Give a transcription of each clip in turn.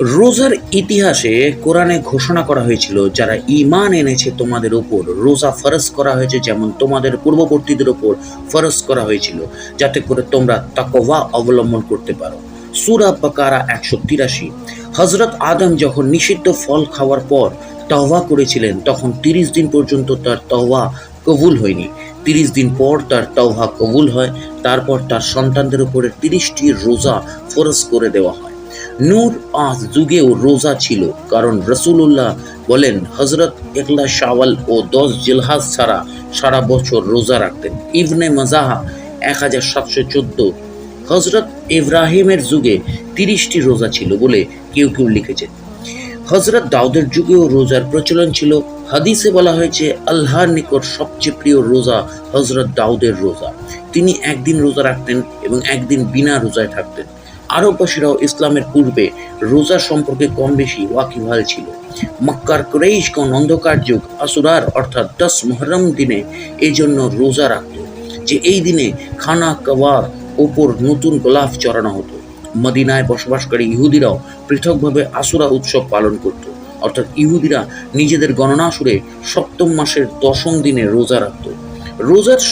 রোজার ইতিহাসে কোরআনে ঘোষণা করা হয়েছিল, যারা ইমান এনেছে তোমাদের উপর, রোজা ফরজ করা হয়েছে যেমন তোমাদের পূর্ববর্তীদের উপর ফরজ করা হয়েছিল, যাতে করে তোমরা তাকওয়া অবলম্বন করতে পারো। সূরা বাকারা একশো তিরাশি। হজরত আদম যখন নিষিদ্ধ ফল খাওয়ার পর তওবা করেছিলেন, তখন তিরিশ দিন পর্যন্ত তার তওবা কবুল হয়নি। তিরিশ দিন পর তার তওবা কবুল হয়, তারপর তার সন্তানদের উপরে তিরিশটি রোজা ফরজ করে দেওয়া হয়। নূর আজ যুগেও রোজা ছিল, কারণ রসুল্লাহ বলেন হজরত একলা শাওয়াল ও দশ জিলহাজ ছাড়া সারা বছর রোজা রাখতেন। ইবনে মজাহা এক হাজার সাতশো চোদ্দ হজরত ইব্রাহিমের যুগে তিরিশটি রোজা ছিল বলে কেউ কেউ লিখেছেন। হজরত দাউদের যুগেও রোজার প্রচলন ছিল। হাদিসে বলা হয়েছে, আল্লাহর নিকট সবচেয়ে প্রিয় রোজা হজরত দাউদের রোজা। তিনি একদিন রোজা রাখতেন এবং একদিন বিনা রোজায় থাকতেন। আরববাসীরাও ইসলামের পূর্বে রোজা সম্পর্কে কম বেশি ওয়াকিবহাল ছিল। মক্কার ক্রেইশগণ অন্ধকার যুগ আসুরার অর্থাৎ দশ মহরম দিনে এই জন্য রোজা রাখত, যে এই দিনে খানা কাবার ওপর নতুন গোলাপ চড়ানো হতো। মদিনায় বসবাসকারী ইহুদিরাও পৃথকভাবে আসুরা উৎসব পালন করত, অর্থাৎ ইহুদিরা নিজেদের গণনা সুরে সপ্তম মাসের দশম দিনে রোজা রাখত। রোজার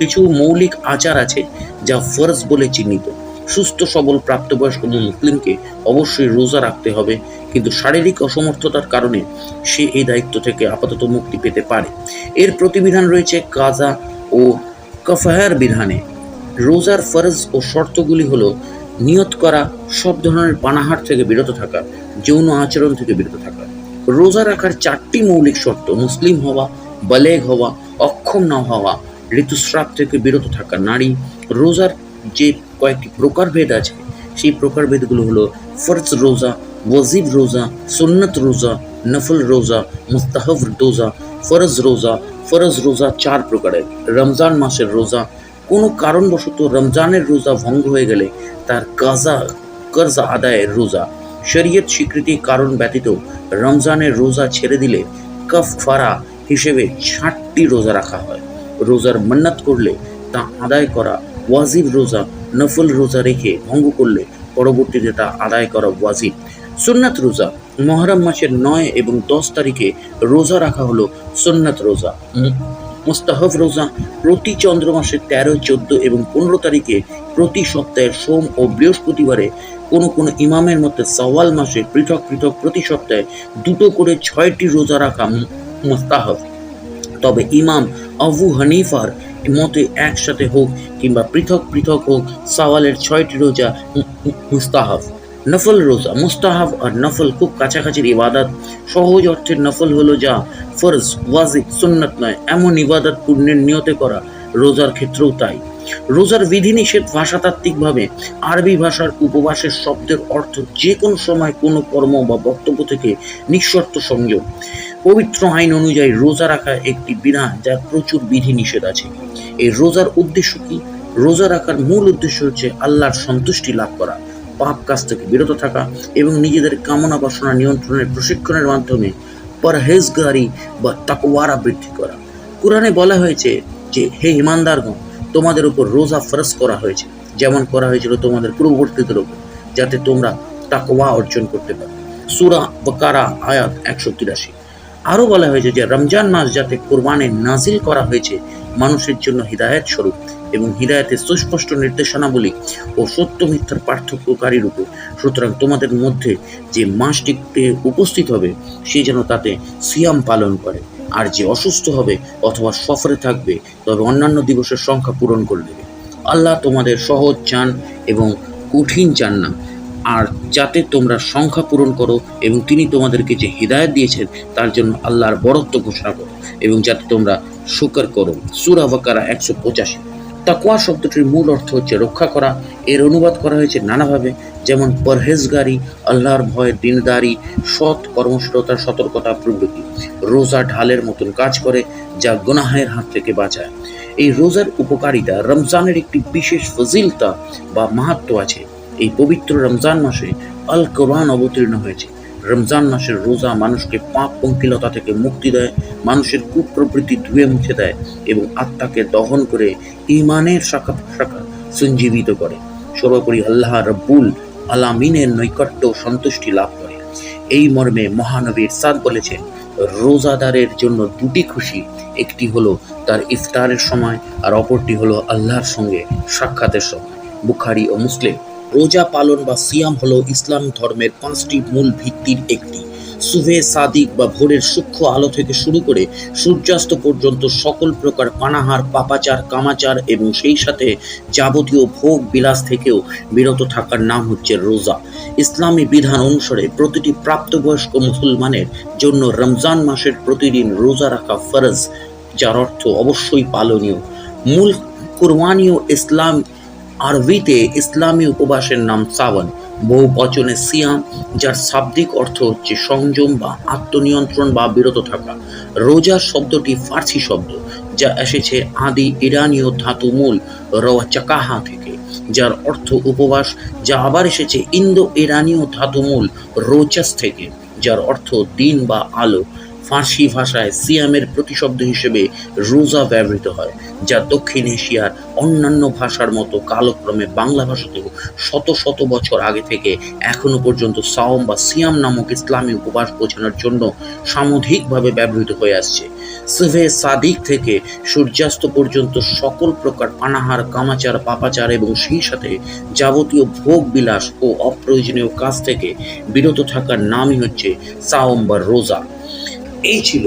কিছু মৌলিক আচার আছে, যা ফরজ বলে চিহ্নিত। সুস্থ, সবল, প্রাপ্তবয়স্ক মুসলিমকে অবশ্যই রোজা রাখতে হবে। কিন্তু শারীরিক অসমর্থতার কারণে সে এই দায়িত্ব থেকে আপাতত মুক্তি পেতে পারে। এর প্রতিবিধান রয়েছে কাজা ও কফায়ার বিধানে। রোজার ফরজ ও শর্তগুলি হলো নিয়ত করা, সব ধরনের পানাহার থেকে বিরত থাকা, যৌন আচরণ থেকে বিরত থাকা। রোজা রাখার চারটি মৌলিক শর্ত, মুসলিম হওয়া, বালেগ হওয়া, অক্ষম না হওয়া, ঋতুস্রাব থেকে বিরত থাকা নারী, রোজার যে কয়েকটি প্রকারভেদ আছে। সেই প্রকারভেদগুলো হলো ফরজ রোজা, ওয়াজিব রোজা, সুন্নত রোজা, নফল রোজা, মুস্তাহব রোজা, ফরজ রোজা ফরজ রোজা চার প্রকারের। রমজান মাসের রোজা, কোনো কারণবশত রমজানের রোজা ভঙ্গ হয়ে গেলে তার কাজা, কর্জা আদায়ের রোজা। শরীয়ত স্বীকৃতি কারণ ব্যতীত রমজানের রোজা ছেড়ে দিলে কফ ফারা হিসেবে ষাটটি রোজা রাখা হয়। রোজার মান্নাত করলে তা আদায় করা ওয়াজিব রোজা নফল রোজা রেখে ভঙ্গ করলে পরবর্তীতে তা আদায় করা ওয়াজিব। সুন্নাত রোজা মহরম মাসের নয় এবং দশ তারিখে রোজা রাখা হলো সুন্নাত রোজা। মুস্তাহব রোজা প্রতি চন্দ্র মাসের তেরো, চোদ্দ এবং পনেরো তারিখে প্রতি সপ্তাহের সোম ও বৃহস্পতিবারে কোনো কোনো ইমামের মধ্যে সওয়াল মাসে পৃথক পৃথক প্রতি সপ্তাহে দুটো করে ছয়টি রোজা রাখা মুস্তাহব। তবে ইমাম আবু হানিফার মতে একসাথে হোক কিংবা পৃথক পৃথক হোক, সাওয়ালের ছয়টি রোজা মুস্তাহাব। নফল রোজা, মুস্তাহাব আর নফল খুব কাছাকাছির ইবাদত। সহজ অর্থের নফল হলো যা ফরজ, ওয়াজিব, সুন্নত নয়, এমন ইবাদত পুণ্যের নিয়তে করা। রোজার ক্ষেত্রেও তাই। রোজার বিধিনিষেধ ভাষাতাত্ত্বিকভাবে আরবি ভাষার উপবাসের শব্দের অর্থ যে কোনো সময় কোনো কর্ম বা বক্তব্য থেকে নিঃশর্ত সংযোগ। পবিত্র আইন অনুযায়ী রোজা রাখা একটি বিধান যার প্রচুর বিধি নিষেধ আছে। এই রোজার উদ্দেশ্য কি? রোজা রাখার মূল উদ্দেশ্য হচ্ছে আল্লাহর সন্তুষ্টি লাভ করা, পাপ কাজ থেকে বিরত থাকা এবং নিজেদের কামনা বাসনা নিয়ন্ত্রণের প্রশিক্ষণের মাধ্যমে পরহেজগারি বা তাকওয়ারা বৃদ্ধি করা। কোরআনে বলা হয়েছে যে, হে ইমানদারগণ, তোমাদের উপর রোজা ফরজ করা হয়েছে, যেমন করা হয়েছিল তোমাদের পূর্ববর্তীদের উপর, যাতে তোমরা তাকওয়া অর্জন করতে পারো। সুরা বকারা আয়াত একশো তিরাশি। আরও বলা হয়েছে যে রমজান মাস যাতে কোরবানে নাজিল করা হয়েছে, মানুষের জন্য হৃদায়ত স্বরূপ এবং হৃদায়তের সুস্পষ্ট নির্দেশনাবলী ও সত্য মিথ্যার পার্থক্যকারীর উপর। সুতরাং তোমাদের মধ্যে যে মাসটিতে উপস্থিত হবে, সে যেন তাতে সিয়াম পালন করে। আর যে অসুস্থ হবে অথবা সফরে থাকবে, তবে অন্যান্য দিবসের সংখ্যা পূরণ করে দেবে। আল্লাহ তোমাদের সহজ চান এবং কঠিন চান না আর যাতে তোমরা সংখ্যা পূরণ করো এবং তিনি তোমাদেরকে যে হৃদায়ত দিয়েছেন, তার জন্য আল্লাহর বরত্ব ঘোষণা করো এবং যাতে তোমরা শুকর করো। সুরা বাকারা একশো পঁচাশি। তাকওয়া শব্দটির মূল অর্থ হচ্ছে রক্ষা করা। এর অনুবাদ করা হয়েছে নানাভাবে, যেমন পরহেজগারি, আল্লাহর ভয়ের দিনদারি, সৎ কর্মশীলতা সতর্কতা প্রভৃতি, রোজা ঢালের মতন কাজ করে যা গুনাহের হাত থেকে বাঁচায়। এই রোজার উপকারিতা রমজানের একটি বিশেষ ফজিলতা বা মাহাত্ম আছে। এই পবিত্র রমজান মাসে আল কোরআন অবতীর্ণ হয়েছে। রমজান মাসের রোজা মানুষকে পাপ পঙ্কিলতা থেকে মুক্তি দেয়, মানুষের কুপ্রবৃত্তি ধুয়ে মুছে দেয় এবং আত্মাকে দহন করে ইমানের শাখা শাখা সঞ্জীবিত করে। সর্বোপরি আল্লাহ রব্বুল আলামিনের নৈকট্য সন্তুষ্টি লাভ করে। এই মর্মে মহানবীর সাদ বলেছেন, রোজাদারের জন্য দুটি খুশি, একটি হলো তার ইফতারের সময় আর অপরটি হলো আল্লাহর সঙ্গে সাক্ষাতের সময়। বুখারি ও মুসলিম রোজা পালন বা সিয়াম হলো ইসলাম ধর্মের পাঁচটি মূল ভিত্তির একটি। সুভে সাদিক বা ভোরের সূক্ষ্ম আলো থেকে শুরু করে সূর্যাস্ত পর্যন্ত সকল প্রকার পানাহার, পাপাচার, কামাচার এবং সেই সাথে যাবতীয় ভোগ বিলাস থেকেও বিরত থাকার নাম হচ্ছে রোজা। ইসলামী বিধান অনুসারে প্রতিটি প্রাপ্তবয়স্ক মুসলমানের জন্য রমজান মাসের প্রতিদিন রোজা রাখা ফরজ, যার অর্থ অবশ্যই পালনীয়। মূল কুরবানীয় ইসলাম আরবিতে ইসলামী উপবাসের নাম সাওয়ান বহু বচনে সিয়াম, যার শাব্দিক অর্থ হচ্ছে সংযম বা আত্মনিয়ন্ত্রণ বা বিরত থাকা। রোজা শব্দটি ফার্সি শব্দ, যা এসেছে আদি ইরানীয় ধাতু মূল রওয়া চাকাহা থেকে, যার অর্থ উপবাস, যা আবার এসেছে ইন্দো ইরানীয় ধাতুমূল রোচাস থেকে, যার অর্থ দিন বা আলো। ফার্সি ভাষায় সিয়ামের প্রতিশব্দ হিসেবে রোজা ব্যবহৃত হয়, যা দক্ষিণ এশিয়ার অন্যান্য ভাষার মতো কালক্রমে বাংলা ভাষাতেও শত শত বছর আগে থেকে এখনও পর্যন্ত সাওম বা সিয়াম নামক ইসলামী উপবাস বোঝানোর জন্য সামধিকভাবে ব্যবহৃত হয়ে আসছে। সুভে সাদিক থেকে সূর্যাস্ত পর্যন্ত সকল প্রকার পানাহার, কামাচার, পাপাচার এবং সেই সাথে যাবতীয় ভোগ বিলাস ও অপ্রয়োজনীয় কাজ থেকে বিরত থাকার নামই হচ্ছে সাওম বা রোজা। এই ছিল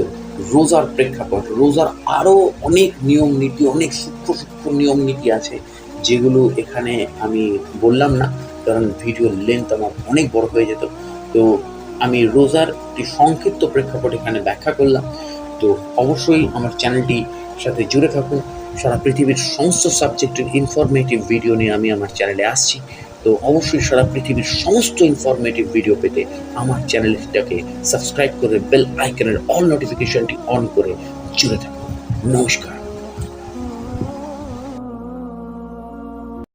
রোজার প্রেক্ষাপট। রোজার আরও অনেক নিয়ম নীতি, অনেক সূক্ষ্ম সূক্ষ্ম নিয়ম নীতি আছে, যেগুলো এখানে আমি বললাম না, কারণ ভিডিওর লেন্থ আমার অনেক বড় হয়ে যেত। তো আমি রোজার একটি সংক্ষিপ্ত প্রেক্ষাপট এখানে ব্যাখ্যা করলাম। তো অবশ্যই আমার চ্যানেলটি সাথে জুড়ে থাকুন। সারা পৃথিবীর সমস্ত সাবজেক্টের ইনফরমেটিভ ভিডিও নিয়ে আমি আমার চ্যানেলে আসছি। তো অবশ্যই সারা পৃথিবীর সমস্ত ইনফরমেটিভ ভিডিও পেতে আমার চ্যানেলটাকে সাবস্ক্রাইব করে বেল আইকনের অল নোটিফিকেশনটি অন করে জুড়ে থাকুন। নমস্কার।